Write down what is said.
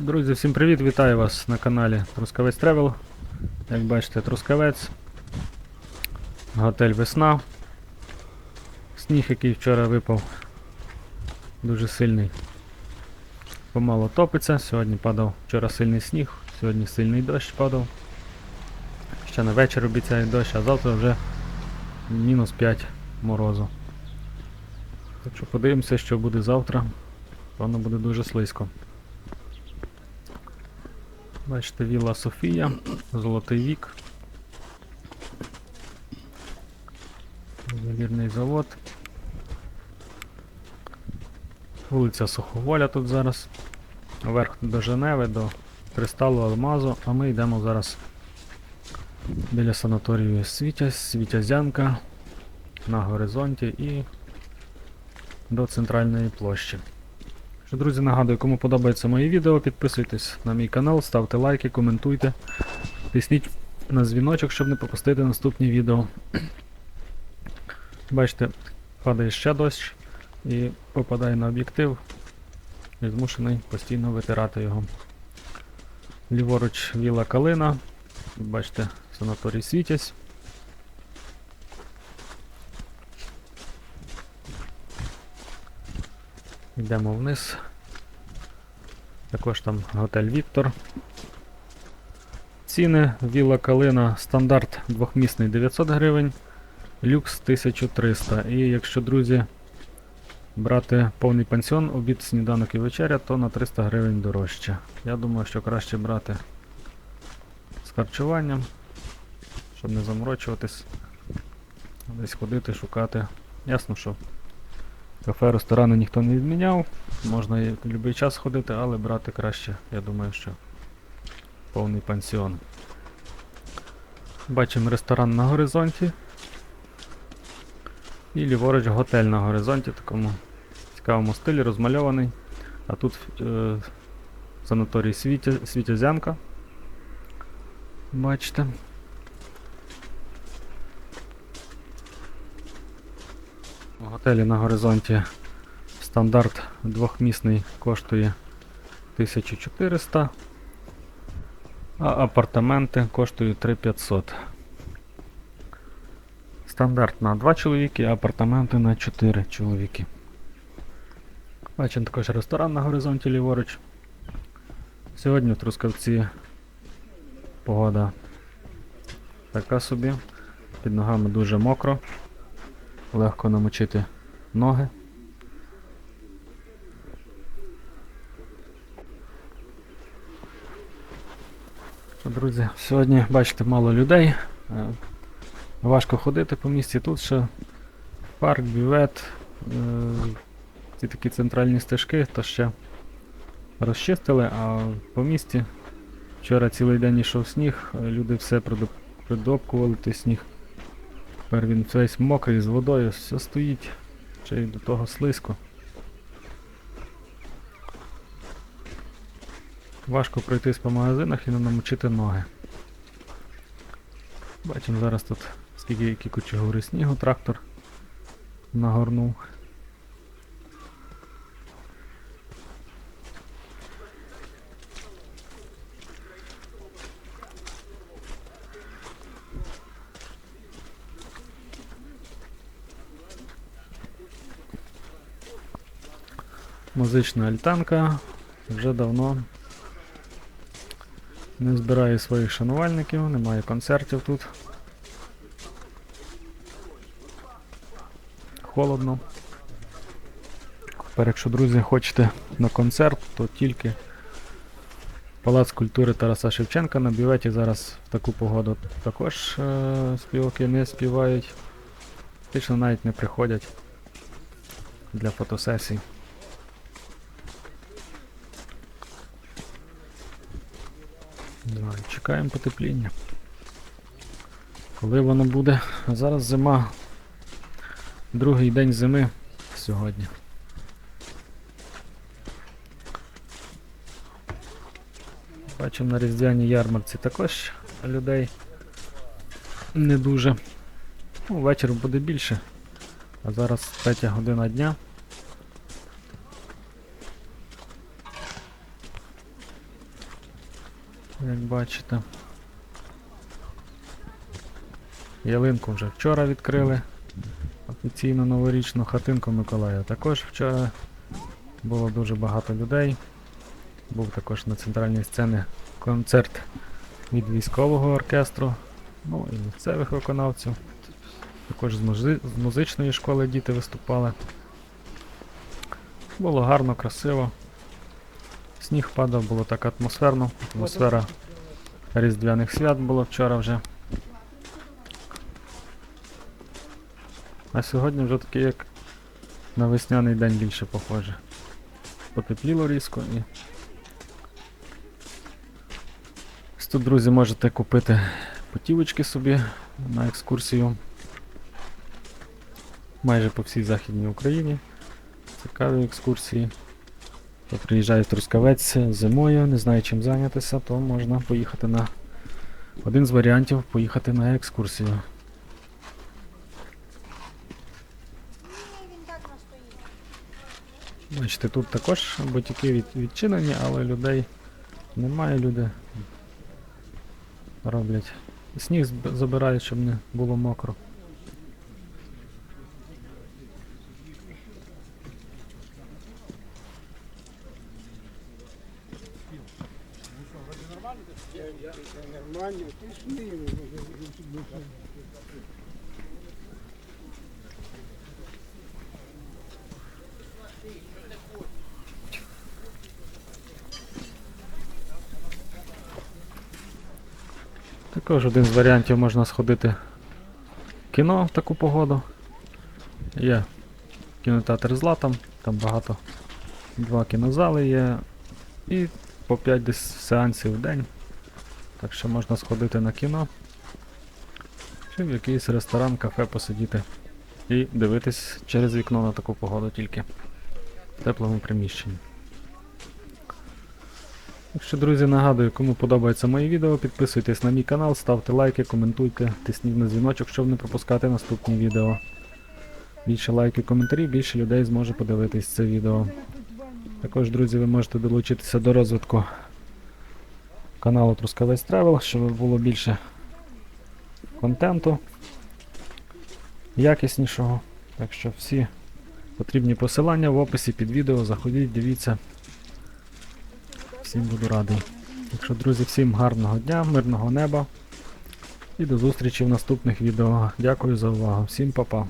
Друзі, всім привіт! Вітаю вас на каналі Трускавець Тревел. Як бачите, Трускавець. Готель Весна. Сніг, який вчора випав. Дуже сильний. Помало топиться. Сьогодні падав вчора сильний сніг, сьогодні сильний дощ падав. Ще на вечір обіцяє дощ, а завтра вже мінус 5 морозу. Так що подивимося, що буде завтра. Воно буде дуже слизько. Бачите, Вілла Софія, Золотий вік. Ювелірний завод. Вулиця Суховоля тут зараз. Вверх до Женеви, до кристалу Алмазу, а ми йдемо зараз біля санаторію Світязь, Світязянка на горизонті і до центральної площі. Що, друзі, нагадую, кому подобається моє відео, підписуйтесь на мій канал, ставте лайки, коментуйте, тисніть на дзвіночок, щоб не пропустити наступні відео. Бачите, падає ще дощ і попадає на об'єктив. І змушений постійно витирати його. Ліворуч віла калина. Бачите, санаторій світязь. Йдемо вниз. Також там готель Віктор. Ціни Вілла Калина стандарт двохмісний 900 гривень, люкс 1300. І якщо, друзі, брати повний пансіон, обід, сніданок і вечеря, то на 300 гривень дорожче. Я думаю, що краще брати з харчуванням, щоб не заморочуватись, десь ходити, шукати. Ясно, що Кафе, ресторани ніхто не відміняв. Можна і в будь-який час ходити, але брати краще, я думаю, що повний пансіон. Бачимо ресторан на горизонті. І ліворуч готель на горизонті, в такому цікавому стилі, розмальований. А тут е, санаторій Світя, Світязянка. Бачите. В готелі на горизонті стандарт двохмісний коштує 1400, а апартаменти коштують 3500. Стандарт на 2 чоловіки, апартаменти на 4 чоловіки. Бачимо також ресторан на горизонті ліворуч. Сьогодні в Трускавці погода така собі. Під ногами дуже мокро легко намочити ноги. Друзі, сьогодні, бачите, мало людей. е, Важко ходити по місті. Тут ще парк, бювет, е, ці такі центральні стежки, то ще розчистили, а по місті вчора цілий день йшов сніг, е, люди все придопкували той сніг. Тепер він весь мокрий з водою, все стоїть, ще й до того слизько. Важко пройтись по магазинах і не намочити ноги. Бачимо зараз тут скільки які кучугури снігу трактор нагорнув. Музична альтанка вже давно не збирає своїх шанувальників, немає концертів тут. Холодно. Тепер, якщо, друзі, хочете на концерт, то тільки Палац культури Тараса Шевченка на бюветі зараз в таку погоду також е- співаки не співають. Фактично навіть не приходять для фотосесій. Чекаємо потепління. Коли воно буде? Зараз зима. Другий день зими сьогодні. Бачимо на різдвяній ярмарці також людей не дуже. Ну, вечір буде більше. А зараз третя година дня. Як бачите. Ялинку вже вчора відкрили. Офіційно новорічну хатинку Миколая. Також вчора було дуже багато людей. Був також на центральній сцені концерт від військового оркестру, ну і місцевих виконавців. Також з, музи- з музичної школи діти виступали. Було гарно, красиво. Сніг падав, було так атмосферно. Атмосфера Різдвяних свят було вчора вже. А сьогодні вже таки як на весняний день більше похоже. Потепліло різко і. Ось Тут, друзі, можете купити путівочки собі на екскурсію. Майже по всій Західній Україні. Цікаві екскурсії. Хто приїжджає в Трускавець зимою, не знає чим зайнятися, то можна поїхати на один з варіантів поїхати на екскурсію. Бачите, тут також бутіки від, відчинені, але людей немає, люди роблять. Сніг забирають, щоб не було мокро. Нормально, пішли. Також один з варіантів можна сходити в кіно в таку погоду. Є кінотеатр з латом, там багато. Два кінозали є. І по 5 десь сеансів в день. Так що можна сходити на кіно. Чи в якийсь ресторан, кафе посидіти. І дивитись через вікно на таку погоду тільки в теплому приміщенні. Якщо, друзі, нагадую, кому подобається моє відео, підписуйтесь на мій канал, ставте лайки, коментуйте, тисніть на дзвіночок, щоб не пропускати наступні відео. Більше лайків, коментарів, більше людей зможе подивитись це відео. Також, друзі, ви можете долучитися до розвитку каналу Трускавець Travel, щоб було більше контенту якіснішого. Так що всі потрібні посилання в описі під відео. Заходіть, дивіться. Всім буду радий. Так що, друзі, всім гарного дня, мирного неба і до зустрічі в наступних відео. Дякую за увагу. Всім па-па.